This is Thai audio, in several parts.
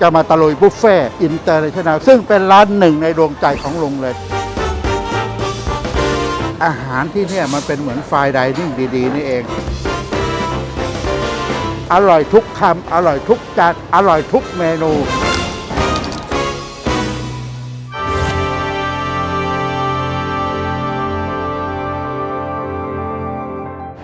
จะมาตะลุยบุฟเฟ่อินเตอร์เนชั่นแนลซึ่งเป็นร้านหนึ่งในดวงใจของลุงเลย อาหารที่เนี่ยมันเป็นเหมือนไฟน์ไดนิ่งดีๆ นี่เอง อร่อยทุกคำอร่อยทุกจานอร่อยทุกเมนู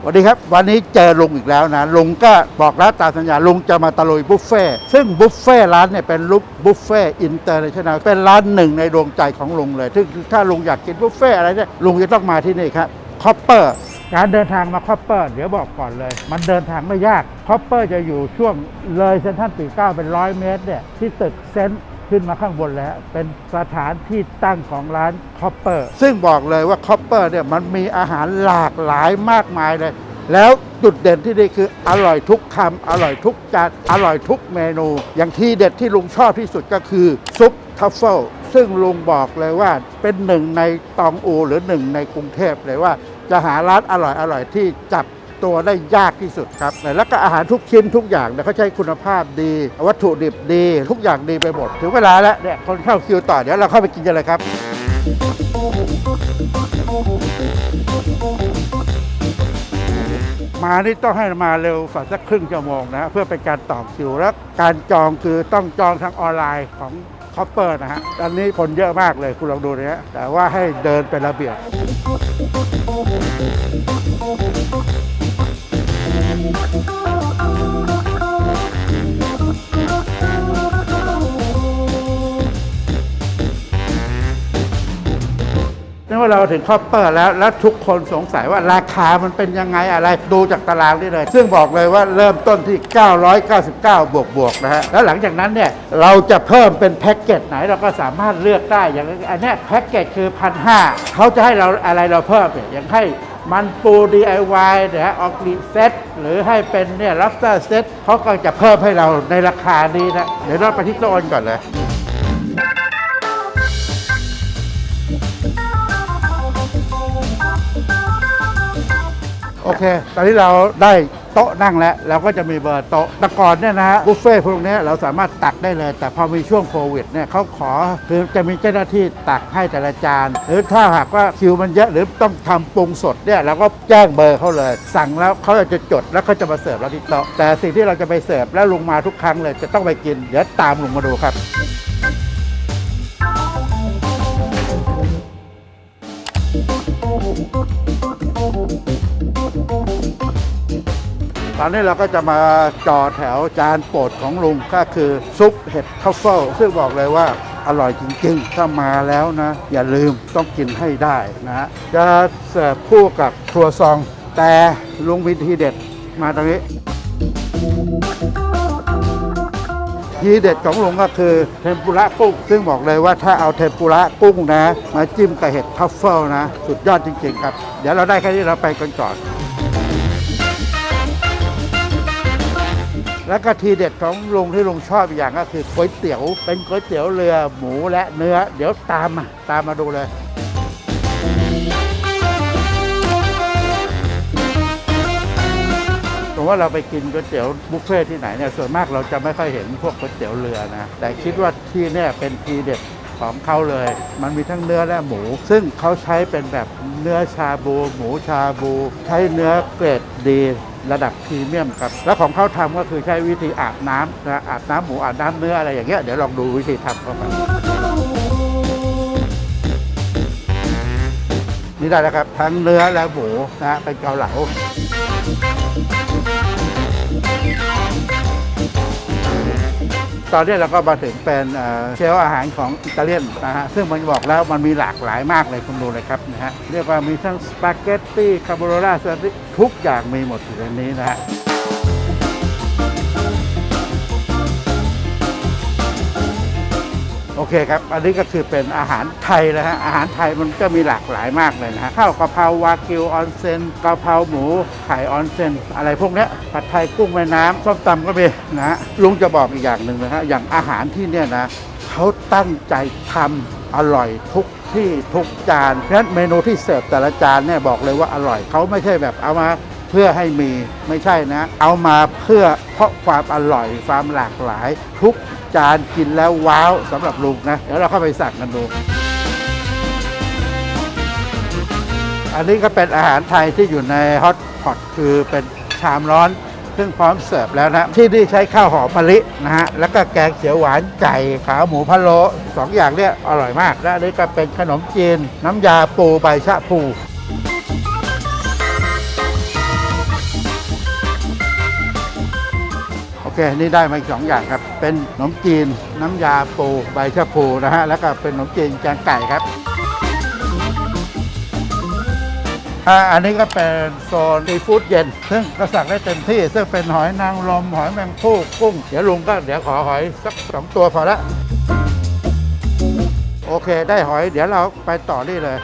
วัสดีครับ วันนี้เจอลุงอีกแล้วนะลุงก็บอกแล้วตามสัญญาลุงจะมาตะลุยบุฟเฟ่ซึ่งบุฟเฟ่ร้านเนี่ยเป็นลุกบุฟเฟ่อินเตอร์เนชั่นแนลเป็นร้านหนึ่งในดวงใจของลุงเลยซึ่งถ้าลุงอยากกินบุฟเฟ่อะไรเนี่ยลุงจะต้องมาที่นี่ครับคอปเปอร์การเดินทางมาคอปเปอร์เดี๋ยวบอกก่อนเลย มันเดินทางไม่ยากคอปเปอร์จะอยู่ช่วงเลยเซนทรัลปีเก้าเป็นร้อยเมตรเนี่ยที่ตึกเซนต์ ขึ้นมาข้างบนแล้ว เป็นสถานที่ตั้งของร้านคอปเปอร์ซึ่งบอกเลยว่าคอปเปอร์เนี่ยมันมีอาหารหลากหลายมากมายเลย แล้วจุดเด่นที่นี่คืออร่อยทุกคำอร่อยทุกจานอร่อยทุกเมนู อย่างที่เด็ดที่ลุงชอบที่สุดก็คือซุปทัฟเฟิลซึ่งลุงบอกเลยว่าเป็นหนึ่งในตองอูหรือหนึ่งในกรุงเทพเลยว่าจะหาร้านอร่อยอร่อยที่จับ ตัวได้ยากที่สุดครับ แล้วก็อาหารทุกชิ้นทุกอย่างเนี่ยเขาใช้คุณภาพดี วัตถุดิบดี ทุกอย่างดีไปหมด ถึงเวลาแล้วเนี่ยคนเข้าคิวต่อเดี๋ยวเราเข้าไปกินกันเลยครับ มานี่ต้องให้มาเร็วกว่าสักครึ่งชั่วโมงนะเพื่อเป็นการต่อคิวแล้วการจองคือต้องจองทางออนไลน์ของคอปเปอร์นะฮะอันนี้คนเยอะมากเลยคุณลองดูนะฮะแต่ว่าให้เดินเป็นระเบียบ นี่ว่าเราถึงคอปเปอร์แล้ว แล้วทุกคนสงสัยว่าราคามันเป็นยังไงอะไร ดูจากตารางนี่เลย ซึ่งบอกเลยว่าเริ่มต้นที่ 999 บวกบวกๆนะฮะ แล้วหลังจากนั้นเนี่ยเราจะเพิ่มเป็นแพ็กเกจไหนเราก็สามารถเลือกได้ อย่างอันนี้แพ็กเกจคือพันห้าเขาจะให้เราอะไรเราเพิ่มเนี่ยอย่างให้มันปู DIY นะฮะออกรีเซ็ตหรือให้เป็นเนี่ยลัฟเตอร์เซ็ตเขาก็จะเพิ่มให้เราในราคานี้นะ เดี๋ยวเราไปที่โซนก่อนเลย โอเค ตอนนี้เราได้โต๊ะนั่งแล้ว เราก็จะมีเบอร์โต๊ะ แต่ก่อนเนี่ยนะฮะบุฟเฟ่ต์พวกนี้เราสามารถตักได้เลย แต่พอมีช่วงโควิดเนี่ยเขาขอคือจะมีเจ้าหน้าที่ตักให้แต่ละจาน หรือถ้าหากว่าคิวมันเยอะหรือต้องทำปรุงสดเนี่ยเราก็แจ้งเบอร์เขาเลย สั่งแล้วเขาจะจดแล้วเขาจะมาเสิร์ฟเราที่โต๊ะแต่สิ่งที่เราจะไปเสิร์ฟแล้วลงมาทุกครั้งเลยจะต้องไปกินเดี๋ยวตามลงมาดูครับ อนนี้เราก็จะมาจอแถวจานโปรดของลุงก็คือซุปเห็ดทัฟเฟิลซึ่งบอกเลยว่าอร่อยจริงๆ ถ้ามาแล้วนะ อย่าลืมต้องกินให้ได้นะฮะจะเสิร์ฟคู่กับครัวซอง แต่ลุงมีทีเด็ดมาตรงนี้ ทีเด็ดของลุงก็คือเทมปุระกุ้ง ซึ่งบอกเลยว่าถ้าเอาเทมปุระกุ้งนะ มาจิ้มกับเห็ดทัฟเฟิลนะ สุดยอดจริงๆครับ เดี๋ยวเราได้แค่นี้เราไปกันก่อน แล้วก็ทีเด็ดของลุงที่ลุงชอบอีกอย่างก็คือก๋วยเตี๋ยว เป็นก๋วยเตี๋ยวเรือหมูและเนื้อ เดี๋ยวตามมาตามมาดูเลยผมว่าเราไปกินก๋วยเตี๋ยวบุฟเฟ่ที่ไหนเนี่ยส่วนมากเราจะไม่ค่อยเห็นพวกก๋วยเตี๋ยวเรือนะแต่คิดว่าที่เนี่ยเป็นทีเด็ดของเขาเลย มันมีทั้งเนื้อและหมู ซึ่งเขาใช้เป็นแบบเนื้อชาบู หมูชาบู ใช้เนื้อเกรดดี ระดับพรีเมียมครับ แล้วของเขาทำก็คือใช้วิธีอาบน้ำนะอาบน้ำหมูอาบน้ำเนื้ออะไรอย่างเงี้ยเดี๋ยวลองดูวิธีทำเขาครับนี่ได้แล้วครับ ทั้งเนื้อและหมูนะเป็นเกาเหลา ตอนนี้เราก็มาถึงเป็นเชลฟ์อาหารของอิตาเลียนนะฮะซึ่งมันบอกแล้วมันมีหลากหลายมากเลยคุณดูเลยครับนะฮะเรียกว่ามีทั้งสปาเกตตี้คาโบโรราทุกอย่างมีหมดอยู่ในนี้นะฮะ โอเคครับ อันนี้ก็คือเป็นอาหารไทยนะฮะ อาหารไทยมันก็มีหลากหลายมากเลยนะฮะ ข้าวกะเพราวากิวออนเซนกะเพราหมู ไข่ออนเซนอะไรพวกนี้ผัดไทยกุ้งแม่น้ำส้มตำก็มีนะฮะ ลุงจะบอกอีกอย่างหนึ่งนะฮะ อย่างอาหารที่เนี่ยนะเขาตั้งใจทำอร่อยทุกที่ทุกจานเพราะฉะนั้นเมนูที่เสิร์ฟแต่ละจานเนี่ยบอกเลยว่าอร่อยเขาไม่ใช่แบบเอามา พื่อให้มีไม่ใช่นะ เอามาเพื่อเพราะความอร่อยความหลากหลาย ทุกจานกินแล้วว้าวสำหรับลุงนะ เดี๋ยวเราเข้าไปสั่งกันดู อันนี้ก็เป็นอาหารไทยที่อยู่ในฮอตพอตคือเป็นชามร้อนซึ่งพร้อมเสิร์ฟแล้วนะ ที่นี่ใช้ข้าวหอมมะลินะฮะ แล้วก็แกงเขียวหวานไก่ขาหมูพะโล้สองอย่างเนี่ยอร่อยมาก และนนี้ก็เป็นขนมจีน น้ำยาปูใบชะพู เคนี่ได้มาอีกสองอย่างครับ เป็นขนมจีนน้ำยาปูใบชะพูนะฮะแล้วก็เป็นขนมจีนแกงไก่ครับอ่าอันนี้ก็เป็นโซนซีฟู้ดเย็น ซึ่งก็สั่งได้เต็มที่ ซึ่งเป็นหอยนางรมหอยแมงผู้กุ้ง เดี๋ยวลุงก็เดี๋ยวขอหอยสักสองตัวพอละโอเค ได้หอย เดี๋ยวเราไปต่อนี่เลย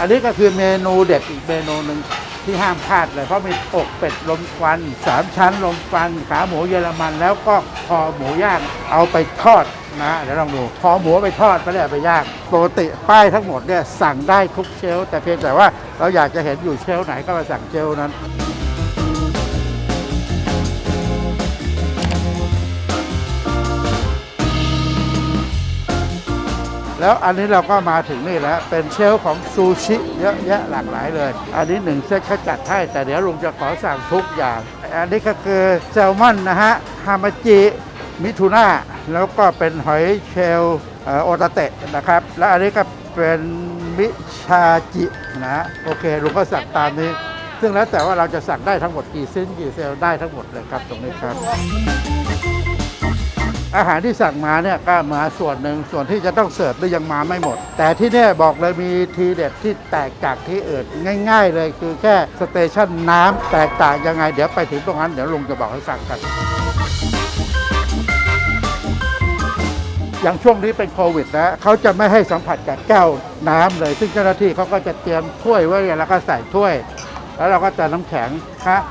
อันนี้ก็คือเมนูเด็ดอีกเมนูหนึ่งที่ห้ามพลาดเลย เพราะมีอกเป็ดลมควันสามชั้นลมควันขาหมูเยอรมัน แล้วก็คอหมูย่างเอาไปทอดนะเดี๋ยวลองดูคอหมูไปทอดไปแล้วไปย่างปกติป้ายทั้งหมดเนี่ยสั่งได้ทุกเชลแต่เพียงแต่ว่าเราอยากจะเห็นอยู่เชลไหนก็มาสั่งเชลนั้น แล้วอันนี้เราก็มาถึงนี่แล้วเป็นเชลของซูชิเยอะแยะหลากหลายเลย อันนี้หนึ่งเซตเขาจัดให้ แต่เดี๋ยวลุงจะขอสั่งทุกอย่าง อันนี้ก็คือแซลมอนนะฮะฮามาจิมิทูน่าแล้วก็เป็นหอยเชลโอตาเตะนะครับ แล้วอันนี้ก็เป็นมิชาจินะ โอเคลุงก็สั่งตามนี้ ซึ่งแล้วแต่ว่าเราจะสั่งได้ทั้งหมดกี่ซิ้นกี่เซลได้ทั้งหมดเลยครับตรงนี้ครับ อาหารที่สั่งมาเนี่ยก็มาส่วนหนึ่งส่วนที่จะต้องเสิร์ฟด้วยยังมาไม่หมด แต่ที่เนี่ยบอกเลยมีทีเด็ดที่แตกจากที่อื่นง่าย ๆ เลยคือแค่สเตชันน้ำแตกต่างยังไง เดี๋ยวไปถึงตรงนั้นเดี๋ยวลุงจะบอกให้สั่งกันอย่างช่วงนี้เป็นโควิดนะเขาจะไม่ให้สัมผัสกับแก้วน้ำเลย ซึ่งเจ้าหน้าที่เขาก็จะเตรียมถ้วยไว้แล้วก็ใส่ถ้วย แล้วเราก็จะน้ำแข็งครับ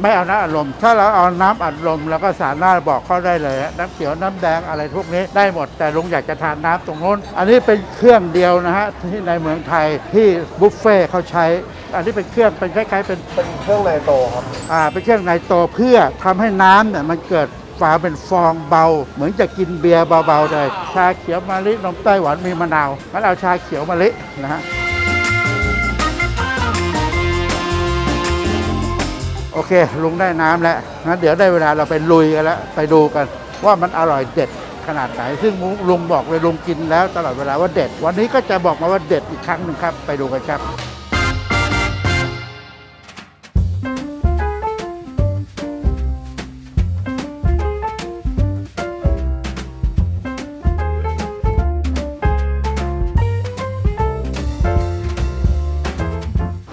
ไม่เอาน้ำอัดลม ถ้าเราเอาน้ำอัดลมเราก็สามารถบอกเขาได้เลยฮะน้ำเขียวน้ำแดงอะไรพวกนี้ได้หมด แต่ลุงอยากจะทานน้ำตรงนู้น อันนี้เป็นเครื่องเดียวนะฮะที่ในเมืองไทยที่บุฟเฟ่ต์เขาใช้ อันนี้เป็นเครื่องเป็นคล้ายๆเป็นเป็นเครื่องในโตครับอ่าเป็นเครื่องในโตเพื่อทำให้น้ำเนี่ยมันเกิดฝาเป็นฟองเบา เหมือนจะกินเบียร์เบาๆเลยชาเขียวมะลินมไต้หวันมีมะนาวงั้นเอาชาเขียวมะลินะฮะ โอเค ลุงได้น้ำแล้วงั้นเดี๋ยวได้เวลาเราไปลุยกันแล้ว ไปดูกัน ว่ามันอร่อยเด็ดขนาดไหน ซึ่งลุงบอกเลยลุงกินแล้วตลอดเวลาว่าเด็ด วันนี้ก็จะบอกมาว่าเด็ดอีกครั้งหนึ่งครับ ไปดูกันครับ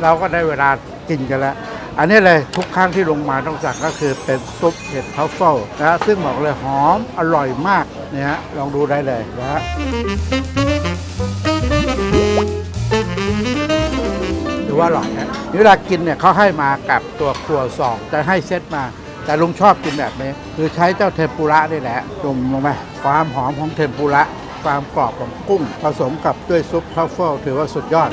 เราก็ได้เวลากินกันแล้ว อันนี้เลยทุกครั้งที่ลงมาต้องสั่งก็คือเป็นซุปเห็ดทัฟเฟิลนะฮะซึ่งบอกเลยหอมอร่อยมากเนี่ยฮะลองดูได้เลยนะฮะถือว่าอร่อยนะเวลากินเนี่ยเขาให้มากับตัวครัวซองจะให้เซตมา แต่ลุงชอบกินแบบนี้ คือใช้เจ้าเทมปุระนี่แหละจุ่มลงไปความหอมของเทมปุระความกรอบของกุ้งผสมกับด้วยซุปทัฟเฟิลถือว่าสุดยอด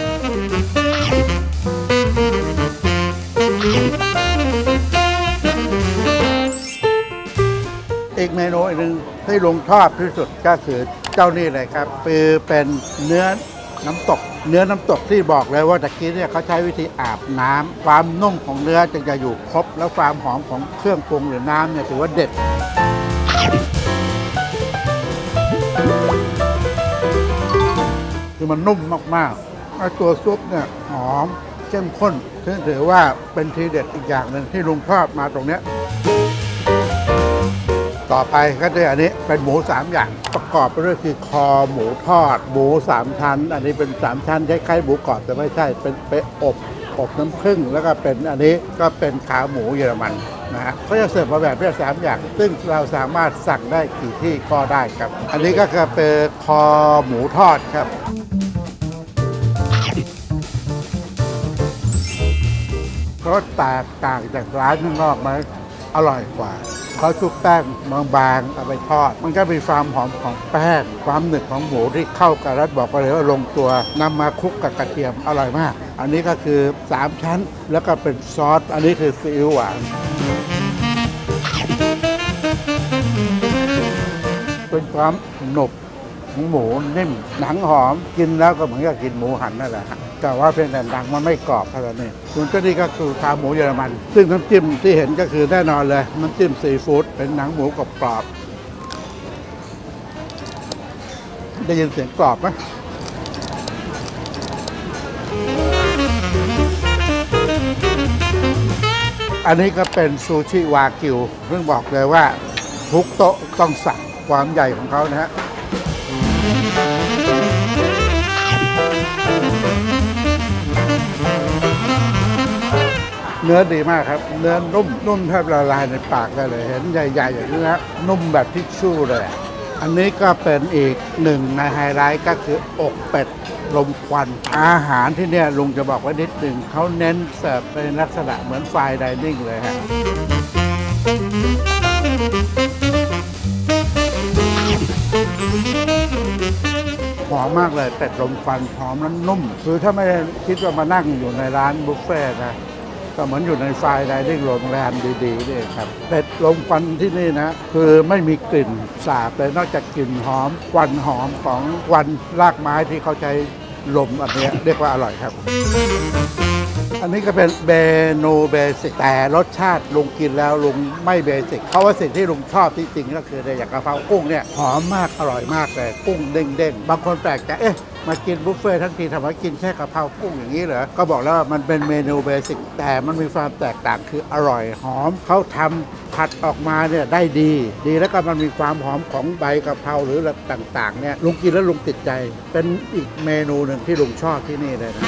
อีกเมนูอีกหนึ่งที่ลุงชอบที่สุดก็คือเจ้านี่เลยครับคือเป็นเนื้อน้ำตก เนื้อน้ำตกที่บอกเลยว่าตะกี้เนี่ยเขาใช้วิธีอาบน้ำความนุ่มของเนื้อจึงจะอยู่ครบ แล้วความหอมของเครื่องปรุงหรือน้ำเนี่ยถือว่าเด็ดคือมันนุ่มมากๆแล้วตัวซุปเนี่ยหอมเข้มข้นซึ่งถือว่าเป็นทีเด็ดอีกอย่างหนึ่งที่ลุงชอบมาตรงเนี้ย ต่อไปก็จะอันนี้เป็นหมูสามอย่างประกอบไปด้วยคือคอหมูทอด หมูสามชั้น อันนี้เป็นสามชั้นคล้ายๆหมูกรอบแต่ไม่ใช่เป็นเปอบอบน้ำผึ้งแล้วก็เป็นอันนี้ก็เป็นขาหมูเยอรมันนะฮะก็จะเสิร์ฟมาแบบนี้สามอย่าง ซึ่งเราสามารถสั่งได้กี่ที่ก็ได้ครับ อันนี้ก็คือเป็นคอหมูทอดครับพรสแตกต่างจากร้านข้างนอกไหมอร่อยกว่า เขาชุบแป้งบางๆเอาไปทอด มันก็มีความหอมของแป้ง ความหนึบของหมูที่เข้ากับรัดบอกไปเลยว่าลงตัวนำมาคลุกกับกระเทียมอร่อยมาก อันนี้ก็คือ 3 ชั้นแล้วก็เป็นซอส อันนี้คือซีอิ๊วหวานเป็นความหนุบของหมูนิ่มหนังหอมกินแล้วก็เหมือนกับกินหมูหันนั่นแหละ แต่ว่าเพียงแต่หนังมันไม่กรอบเท่านั้นเองส่วนเจ้านี่ก็คือขาหมูเยอรมัน ซึ่งน้ำจิ้มที่เห็นก็คือแน่นอนเลยน้ำจิ้มซีฟู้ดเป็นหนังหมูกรอบๆได้ยินเสียงกรอบไหมอันนี้ก็เป็นซูชิวากิวเพิ่งบอกเลยว่า ทุกโต๊ะต้องสั่งความใหญ่ของเขานะฮะ เนื้อดีมากครับ เนื้อนุ่มนุ่มแทบละลายในปากได้เลย เห็นใหญ่ๆอย่างนี้นะนุ่มแบบทิชชู่เลย อันนี้ก็เป็นอีกหนึ่งในไฮไลท์ก็คือ อกเป็ดลมควันอาหารที่เนี่ยลุงจะบอกไว้นิดหนึ่งเขาเน้นเสิร์ฟเป็นลักษณะเหมือนไฟไดนิ่งเลยฮะหอมมากเลยเป็ดลมควันหอมแล้วนุ่ม คือถ้าไม่ได้คิดว่ามานั่งอยู่ในร้านบุฟเฟ่ต์นะ ก็เหมือนอยู่ในไฟล์ไดนิ่งโรงแรมดีๆนี่ครับเป็ดลมควันที่นี่นะ คือไม่มีกลิ่นสาบเลยนอกจากกลิ่นหอมควันหอมของควันรากไม้ที่เขาใช้ลมอันเนี้ยเรียกว่าอร่อยครับ อันนี้ก็เป็นเมนูเบสิกแต่รสชาติลุงกินแล้วลุงไม่เบสิกเพราะว่าสิ่งที่ลุงชอบที่จริงก็คือในอย่างกะเพรากุ้งเนี่ยหอมมากอร่อยมากเลยกุ้งเด้งๆบางคนแปลกใจเอ๊ะ มากินบุฟเฟ่ทั้งทีทำไมกินแค่กะเพรากุ้งอย่างนี้เหรอ ก็บอกแล้วว่ามันเป็นเมนูเบสิกแต่มันมีความแตกต่างคืออร่อยหอมเขาทำผัดออกมาเนี่ยได้ดี ดีแล้วก็มันมีความหอมของใบกะเพราหรืออะไรต่างๆเนี่ยลุงกินแล้วลุงติดใจ เป็นอีกเมนูหนึ่งที่ลุงชอบที่นี่เลยนะ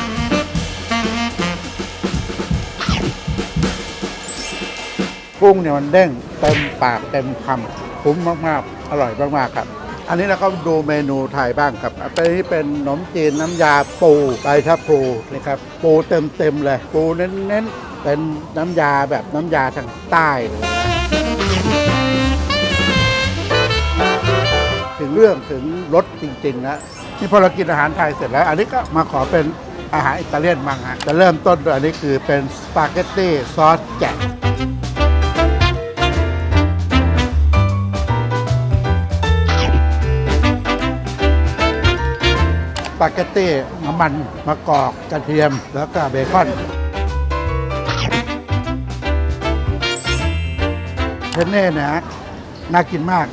กุ้งเนี่ยมันเด้งเต็มปากเต็มคำคุ้มมากๆ อร่อยมากๆครับ อันนี้เราก็ดูเมนูไทยบ้างครับอันนี้เป็นขนมจีนน้ำยาปูใบชะพลูนะครับปูเต็มๆเลย ปูเน้นๆ เป็นน้ำยาแบบน้ำยาทางใต้เลยนะถึงเรื่องถึงรสจริงๆนะนี่พอเรากินอาหารไทยเสร็จแล้ว อันนี้ก็มาขอเป็นอาหารอิตาเลียนบ้างฮะจะเริ่มต้นด้วยอันนี้คือเป็นสปาเกตตี้ซอสแกะ ปาเกตตี้น้ำมันมะกอกกระเทียมแล้วก็เบคอนเพนเน่เนะฮะน่ากินมาก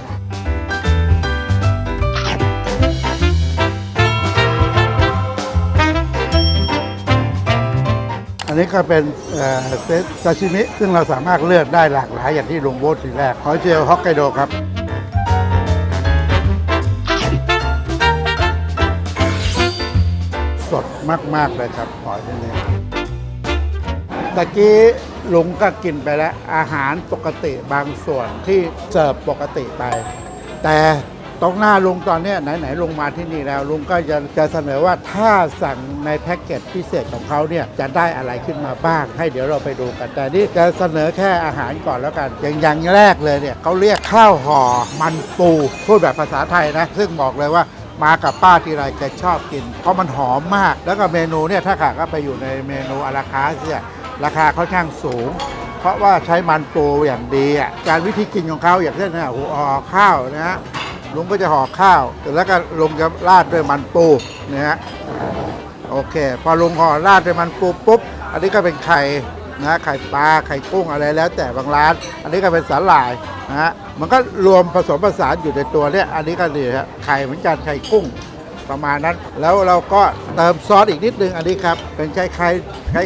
อันนี้ก็เป็นเอ่อเซตซาชิมิซึ่งเราสามารถเลือกได้หลากหลายอย่างที่ลุงโบททีแรกหอยเชลล์ฮอกไกโดครับ มาก ๆ เลยครับหอยที่นี่ตะกี้ลุงก็กินไปแล้ว อาหารปกติบางส่วนที่เสิร์ฟปกติไป แต่ตรงหน้าลุงตอนนี้ไหนๆลุงมาที่นี่แล้ว ลุงก็จะจะเสนอว่าถ้าสั่งในแพ็กเกจพิเศษของเขาเนี่ยจะได้อะไรขึ้นมาบ้าง ให้เดี๋ยวเราไปดูกัน แต่นี่จะเสนอแค่อาหารก่อนแล้วกัน อย่างอย่างแรกเลยเนี่ยเขาเรียกข้าวห่อมันปู พูดแบบภาษาไทยนะ ซึ่งบอกเลยว่า มากับป้าทีไรแกชอบกิน เพราะมันหอมมาก แล้วก็เมนูเนี่ยถ้าหาก็ไปอยู่ในเมนูอาราคาสเนี่ยราคาค่อนข้างสูง เพราะว่าใช้มันปูอย่างดีอะการวิธีกินของเขาอย่างเช่นนะห่อข้าวนะฮะลุงก็จะห่อข้าวแล้วก็ลุงจะราดด้วยมันปูนะฮะโอเค พอลุงห่อราดด้วยมันปูปุ๊บอันนี้ก็เป็นไข่นะฮะไข่ปลาไข่กุ้งอะไรแล้วแต่บางร้าน อันนี้ก็เป็นสาหร่าย นะฮะมันก็รวมผสมผสานอยู่ในตัวเนี่ยอันนี้ก็ดีฮะไข่เหมือนกันไข่กุ้งประมาณนั้น แล้วเราก็เติมซอสอีกนิดนึงอันนี้ครับ เป็นคล้าย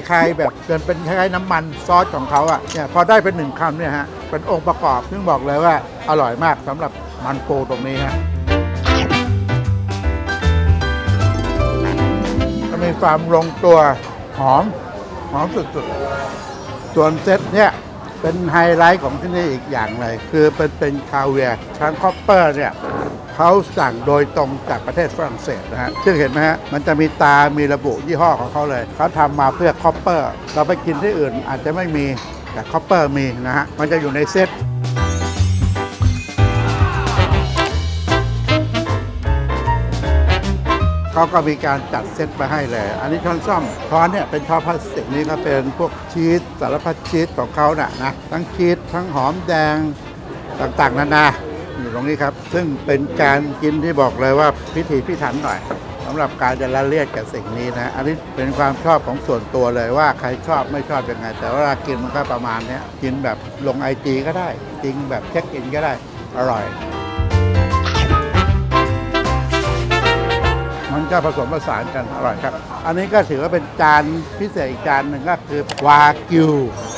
ๆคล้ายแบบเป็นเป็นคล้ายน้ำมันซอสของเขาอะเนี่ยพอได้เป็นหนึ่งคำเนี่ยฮะเป็นองค์ประกอบซึ่งบอกเลยว่าอร่อยมากสำหรับมันปูตรงนี้ฮะก็มีความลงตัวหอมหอมสุดๆส่วนเซตเนี่ย เป็นไฮไลท์ของที่นี่อีกอย่างเลย คือเป็นเป็นคาเวียร์ทางคอปเปอร์เนี่ยเขาสั่งโดยตรงจากประเทศฝรั่งเศสนะฮะ ซึ่งเห็นไหมฮะ มันจะมีตา มีระบุยี่ห้อของเขาเลย เขาทำมาเพื่อคอปเปอร์ เราไปกินที่อื่นอาจจะไม่มี แต่คอปเปอร์มีนะฮะ มันจะอยู่ในเซต เขาก็มีการจัดเซตมาให้เลย อันนี้ช้อนซ่อมช้อนเนี่ยเป็นช้อนพลาสติกนี่ก็เป็นพวกชีสสารพัดชีสของเขาน่ะนะทั้งชีสทั้งหอมแดงต่างๆนานาอยู่ตรงนี้ครับ ซึ่งเป็นการกินที่บอกเลยว่าพิถีพิถันหน่อยสำหรับการจะละเลียดกับสิ่งนี้นะอันนี้เป็นความชอบของส่วนตัวเลยว่าใครชอบไม่ชอบยังไง แต่เวลากินมันก็ประมาณนี้กินแบบลงไอจีก็ได้จริงแบบเช็คอินก็ได้อร่อย มันก็ผสมผสานกันอร่อยครับ อันนี้ก็ถือว่าเป็นจานพิเศษอีกจานหนึ่งก็คือวากิว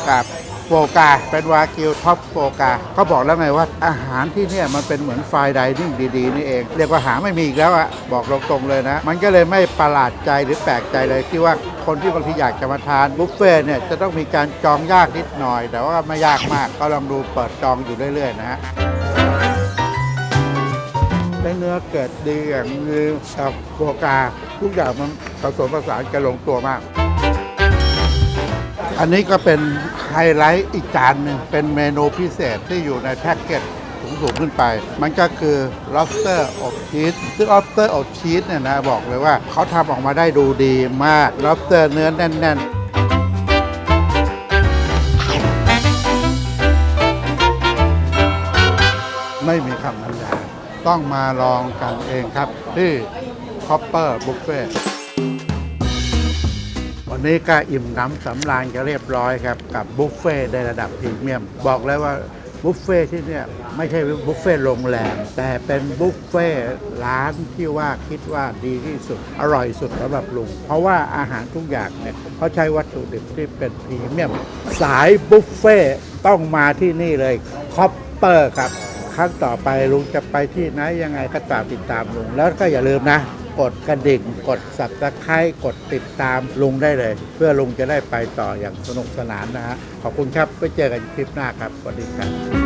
กับโฟกา เป็นวากิวท็อปโฟกาเขาบอกแล้วไงว่าอาหารที่เนี่ยมันเป็นเหมือนไฟน์ไดนิ่งดีๆ นี่เอง เรียกว่าหาไม่มีอีกแล้วอะบอกตรงๆเลยนะ มันก็เลยไม่ประหลาดใจหรือแปลกใจเลยที่ว่าคนที่บางทีอยากจะมาทานบุฟเฟ่เนี่ยจะต้องมีการจองยากนิดหน่อย แต่ว่าไม่ยากมากก็ลองดูเปิดจองอยู่เรื่อยๆนะฮะ ได้เนื้อเกิดดีอย่างนี้กับโฟกา ทุกอย่างมันผสมผสานกันลงตัวมาก อันนี้ก็เป็นไฮไลท์อีกจานหนึ่งเป็นเมนูพิเศษที่อยู่ในแพ็กเกจสูงๆขึ้นไป มันก็คือ lobster อบชีสซึ่ง lobster อบชีสเนี่ยนะบอกเลยว่าเขาทำออกมาได้ดูดีมาก lobster เนื้อแน่น ๆไม่มีคำบรรยาย ต้องมาลองกันเองครับ ที่ Copper Buffet วันนี้ก็อิ่มหน้ำสำราญกันเรียบร้อยครับ กับบุฟเฟ่ในระดับพรีเมียม บอกเลยว่าบุฟเฟ่ที่เนี่ยไม่ใช่บุฟเฟ่โรงแรมแต่เป็นบุฟเฟ่ร้านที่ว่าคิดว่าดีที่สุด อร่อยสุดสำหรับลุง เพราะว่าอาหารทุกอย่างเนี่ยเขาใช้วัตถุดิบที่เป็นพรีเมียม สายบุฟเฟ่ต้องมาที่นี่เลยคอปเปอร์ครับ รั้งต่อไปลุงจะไปที่ไหนยังไงก็ตามติดตามลุง แล้วก็อย่าลืมนะ กดกระดิ่ง กดสับตะไคร้กดติดตามลุงได้เลย เพื่อลุงจะได้ไปต่ออย่างสนุกสนานนะฮะขอบคุณครับไว้เจอกันคลิปหน้าครับสวัสดีครับ